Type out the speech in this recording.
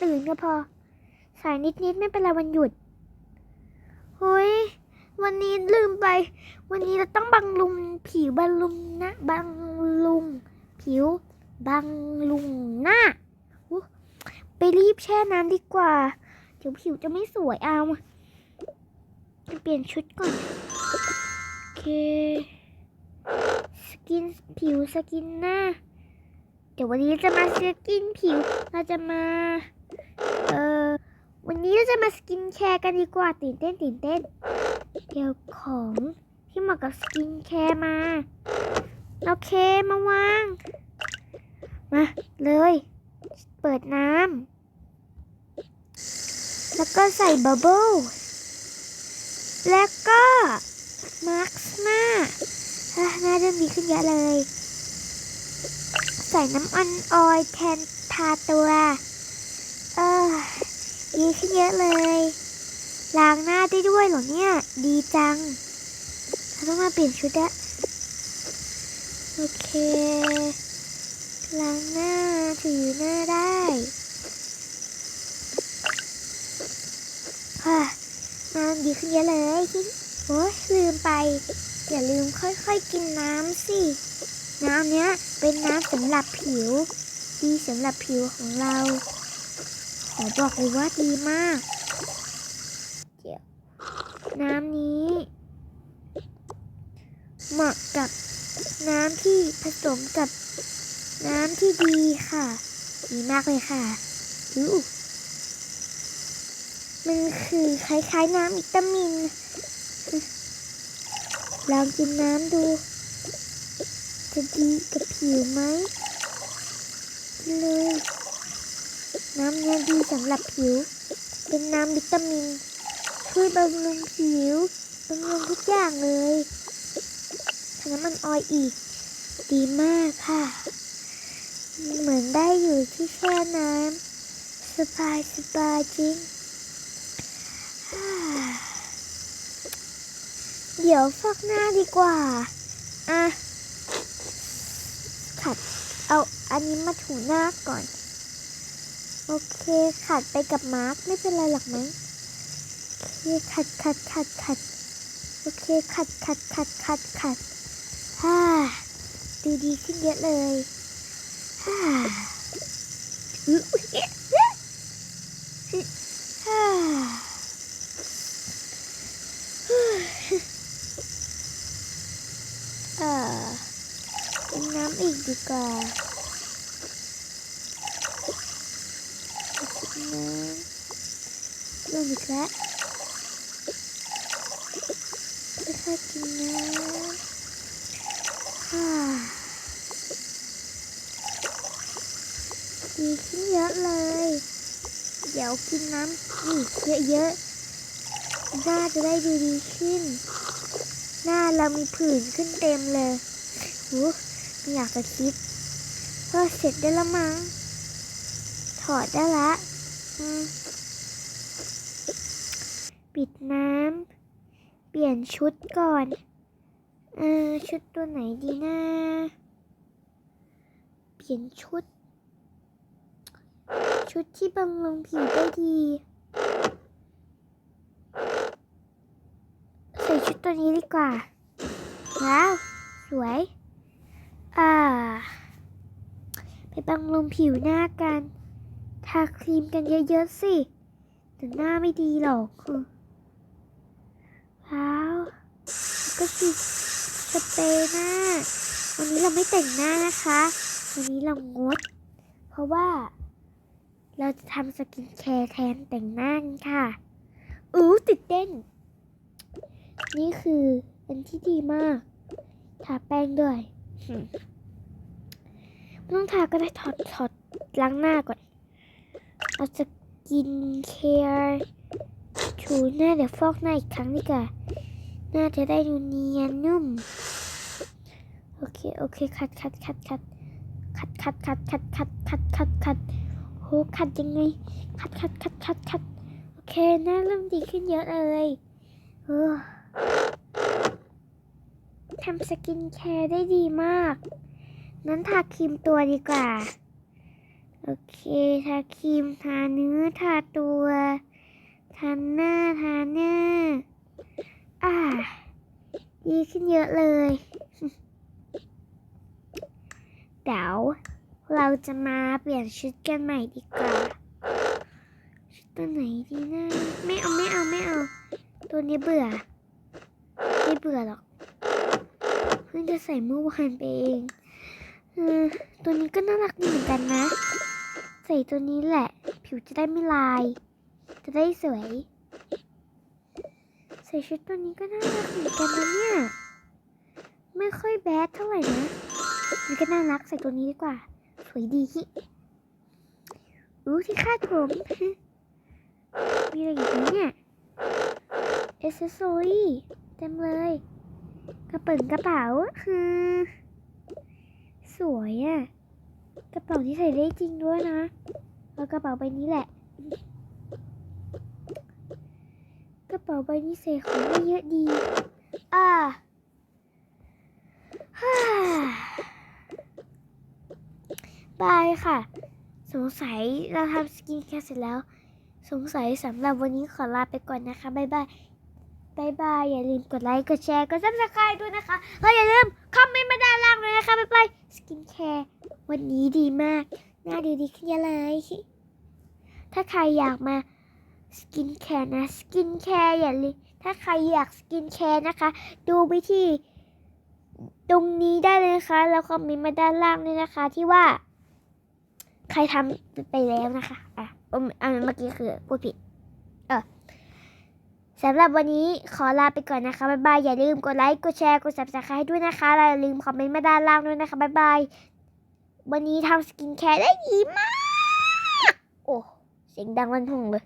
ตื่นก็พอ สายนิดๆไม่เป็นไรวันหยุดเฮ้ยวันนี้ลืมไป วันนี้เราต้องบังลุงผิวบังลุงนะบังลุง ผิวบังลุงหน้าไปรีบแช่น้ำดีกว่าเดี๋ยวผิวจะไม่สวยเอาไปเปลี่ยนชุดก่อนโอเคสกินผิวสกินหน้าเดี๋ยววันนี้จะมาสกินผิวเราจะมา เออวันนี้เราจะมาสกินแคร์กันดีกว่าตื่นเต้นตื่นเต้นเดี๋ยวของที่เหมาะกับสกินแคร์มาโอเคมาวาง มาเลย เปิดน้ำแล้วก็ใส่บับเบิ้ลแล้วก็มาร์คหน้าอะหน้าเริ่มดีขึ้นเยอะเลย ใส่น้ำมันออยแทนทาตัว ดีขึ้นเยอะเลย ล้างหน้าได้ด้วยเหรอเนี่ย ดีจังเราต้องมาเปลี่ยนชุดอะโอเค ล้างหน้าถือหน้าได้ฮ่าน้ำดีขึ้นเยอะเลยโอ้ยลืมไป อย่าลืมค่อยๆกินน้ำสิ น้ำเนี้ยเป็นน้ำสำหรับผิว ดีสำหรับผิวของเรา อบอกเลยว่าดีมาก เดี๋ยว น้ำนี้ เหมาะกับน้ำที่ผสมกับน้ำที่ดีค่ะ ดีมากเลยค่ะอู้มันคือคล้ายๆน้ำวิตามิน ลองกินน้ำดู จะดีกับผิวไหมเลย น้ำเนี่ยดีสำหรับผิว เป็นน้ำวิตามิน ช่วยบำรุงผิวบำรุงทุกอย่างเลยถ้าน้ำมันออยอีก ดีมากค่ะ เหมือนได้อยู่ที่แช่น้ำสบายสบายจริง เดี๋ยวฟอกหน้าดีกว่า อะ ขัดเอาอันนี้มาถูหน้าก่อน โอเคขัดไปกับมาร์กไม่เป็นไรหรอกมั้งโอเคขัดขัดขัดขัดโอเคขัดขัดขัดขัดขัดฮ่าดูดีขึ้นเยอะเลยฮ่าอุ๊ยอุ๊ยฮ่า เออกินน้ำอีกดีกว่ากินน้ำ ลงอีกแล้วค่อยกินน้ำฮ่าดีขึ้นเยอะเลย เดี๋ยวกินน้ำอีกเยอะๆ หน้าจะได้ดูดีขึ้น หน้าเรามีผื่นขึ้นเต็มเลยหูไม่อยากจะคิดเอเสร็จได้แล้วมั้ง ถอดได้ละ ปิดน้ำ เปลี่ยนชุดก่อน เออชุดตัวไหนดีนะ เปลี่ยนชุด ชุดที่บำรุงผิวได้ดี ใส่ชุดตัวนี้ดีกว่า ว้าว สวย อ่า ไปบำรุงผิวหน้ากัน ทาครีมกันเยอะๆสิแต่หน้าไม่ดีหรอกคือว้าวแล้วก็ฉีดสเปรย์หน้า วันนี้เราไม่แต่งหน้านะคะ วันนี้เรางด เพราะว่า เราจะทำสกินแคร์แทนแต่งหน้ากันค่ะ อู้ติดเต้น นี่คืออันที่ดีมาก ทาแป้งด้วยไม่ต้องทาก็ได้ถอดถอดล้างหน้าก่อน เอาจะกินแคร์ถูหน้าเดี๋ยวฟอกหน้าอีกครั้งดีกว่าหน้าจะได้ดูเนียนนุ่ม โอเค โอเค คัดคัดคัดคัดคัดคัดคัดคัดคัดคัดคัดคัดโหคัดยังไง คัดคัดคัดคัดคัดโอเค หน้าเริ่มดีขึ้นเยอะเลยเออทำสกินแคร์ได้ดีมาก นั้นทาครีมตัวดีกว่า โอเค ทาครีม ทาเนื้อ ทาตัว ทาหน้า ทาหน้า อ่า ดีขึ้นเยอะเลย เดี๋ยวเราจะมาเปลี่ยนชุดกันใหม่ดีกว่า ชุดตัวไหนดีนะไม่เอาไม่เอาไม่เอา ตัวนี้เบื่อ ไม่เบื่อหรอก เพิ่งจะใส่เมื่อวานไปเองอตัวนี้ก็น่ารักดีเหมือนกันนะ ส่ตัวนี้แหละ ผิวจะได้ไม่ลาย จะได้สวย ใส่ชุดตัวนี้ก็น่ารักเหมือนกันนะเนี่ย ไม่ค่อยแบดเท่าไหร่นะมันก็น่ารักใส่ตัวนี้ดีกว่า สวยดีฮิอู้ที่คาดผมมีอะไรอีกไหมเนี่ยเอเซสซอรี่เต็มเลย กระเป๋ากระเป๋าฮือสวยอะ่ะ กระเป๋าที่ใส่ได้จริงด้วยนะเอากระเป๋าใบนี้แหละ กระเป๋าใบนี้ใส่ของได้เยอะดี อ่าฮ่าบายค่ะ สงสัยเราทำสกินแคร์เสร็จแล้ว สงสัยสำหรับวันนี้ขอลาไปก่อนนะคะ บ๊ายบายบายบาย อย่าลืมกดไลค์ กดแชร์ กดซับสไครต์ด้วยนะคะ แล้วอย่าลืมคอมเมนต์มาด้านล่างด้วยนะคะ บ๊ายบาย สกินแคร์ วันนี้ดีมาก หน้าดูดีขึ้นเยอะเลย ถ้าใครอยากมาสกินแคร์นะสกินแคร์อย่าลืมถ้าใครอยากสกินแคร์นะคะ ดูวิธีตรงนี้ได้เลยนะคะ แล้วคอมเมนต์มาด้านล่างด้วยนะคะ ที่ว่า ใครทำไปแล้วนะคะอะอมอันเมื่อกี้คือพูดผิด เออสำหรับวันนี้ขอลาไปก่อนนะคะบ๊ายบายอย่าลืมกดไลค์กดแชร์กด subscribe ให้ด้วยนะคะแล้วอย่าลืมคอมเมนต์มาด้านล่างด้วยนะคะบ๊ายบาย วันนี้ทำสกินแคร์ได้ดีมาก โอ้ เสียงดังวันทงเลย